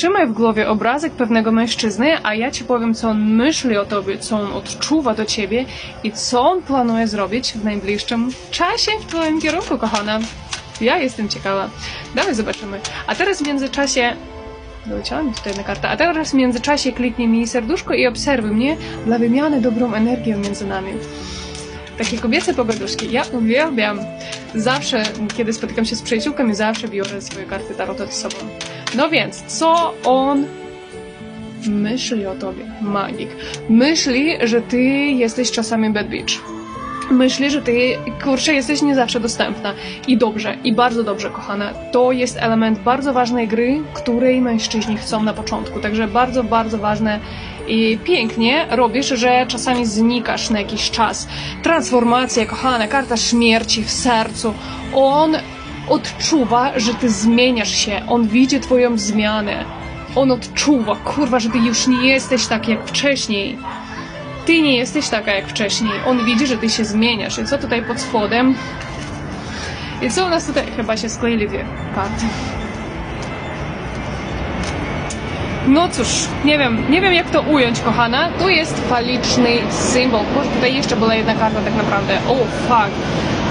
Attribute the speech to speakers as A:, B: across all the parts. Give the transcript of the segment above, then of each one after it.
A: Trzymaj w głowie obrazek pewnego mężczyzny, a ja ci powiem, co on myśli o tobie, co on odczuwa do ciebie i co on planuje zrobić w najbliższym czasie w twoim kierunku, kochana. Ja jestem ciekawa. Dawaj zobaczymy. A teraz w międzyczasie Doleciała mi tutaj jedna karta. A teraz w międzyczasie kliknij mi serduszko i obserwuj mnie dla wymiany dobrą energią między nami. Takie kobiece pogaduszki. Ja uwielbiam. Zawsze, kiedy spotykam się z przyjaciółkami, zawsze biorę swoje karty tarota ze sobą. No więc, co on myśli o tobie, magik? Myśli, że ty jesteś czasami bad bitch. Myśli, że ty, kurczę, jesteś nie zawsze dostępna. I dobrze, i bardzo dobrze, kochana. To jest element bardzo ważnej gry, której mężczyźni chcą na początku. Także bardzo, bardzo ważne i pięknie robisz, że czasami znikasz na jakiś czas. Transformacja, kochana, karta śmierci w sercu. On odczuwa, że ty zmieniasz się. On widzi twoją zmianę. On odczuwa, kurwa, że ty już nie jesteś tak jak wcześniej. Ty nie jesteś taka jak wcześniej. On widzi, że ty się zmieniasz. I co tutaj pod spodem? I co u nas tutaj? Chyba się skleili dwie karty. No cóż, nie wiem, nie wiem jak to ująć, kochana. Tu jest faliczny symbol. Może tutaj jeszcze była jedna karta tak naprawdę. O, fuck.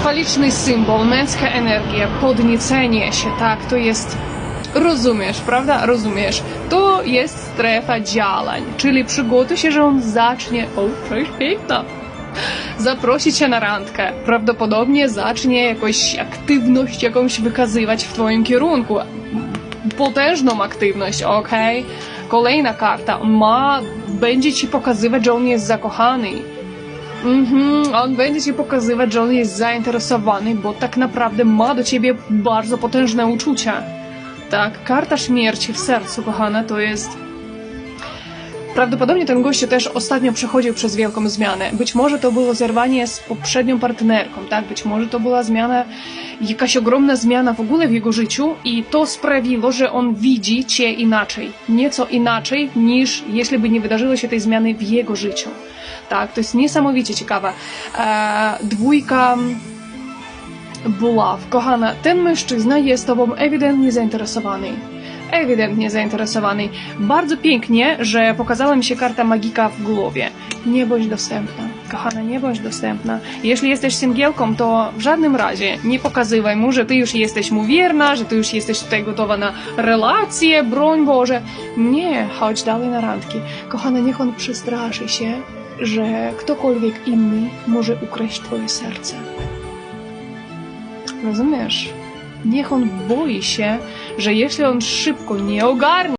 A: Faliczny symbol, męska energia, podniecenie się, tak, to jest Rozumiesz, prawda? Rozumiesz. To jest strefa działań, czyli przygotuj się, że on zacznie. O, cześć, piękna. Zaprosić cię na randkę. Prawdopodobnie zacznie jakąś aktywność jakąś wykazywać w twoim kierunku. Potężną aktywność, ok? Kolejna karta. Ma, będzie ci pokazywać, że on jest zakochany. Mhm, on będzie ci pokazywać, że on jest zainteresowany, bo tak naprawdę ma do ciebie bardzo potężne uczucia. Tak, karta śmierci w sercu, kochana, to jest. Prawdopodobnie ten gościu też ostatnio przechodził przez wielką zmianę. Być może to było zerwanie z poprzednią partnerką, tak? Być może to była zmiana, jakaś ogromna zmiana w ogóle w jego życiu i to sprawiło, że on widzi cię inaczej. Nieco inaczej niż jeśli by nie wydarzyło się tej zmiany w jego życiu. Tak, to jest niesamowicie ciekawe. Eee, dwójka Buław, kochana, ten mężczyzna jest tobą ewidentnie zainteresowany. Ewidentnie zainteresowany. Bardzo pięknie, że pokazała mi się karta magika w głowie. Nie bądź dostępna. Kochana, nie bądź dostępna. Jeśli jesteś singielką, to w żadnym razie nie pokazywaj mu, że ty już jesteś mu wierna, że ty już jesteś tutaj gotowa na relacje, broń Boże. Nie, chodź dalej na randki. Kochana, niech on przestraszy się, że ktokolwiek inny może ukraść twoje serce. Rozumiesz? Niech on boi się, że jeśli on szybko nie ogarnie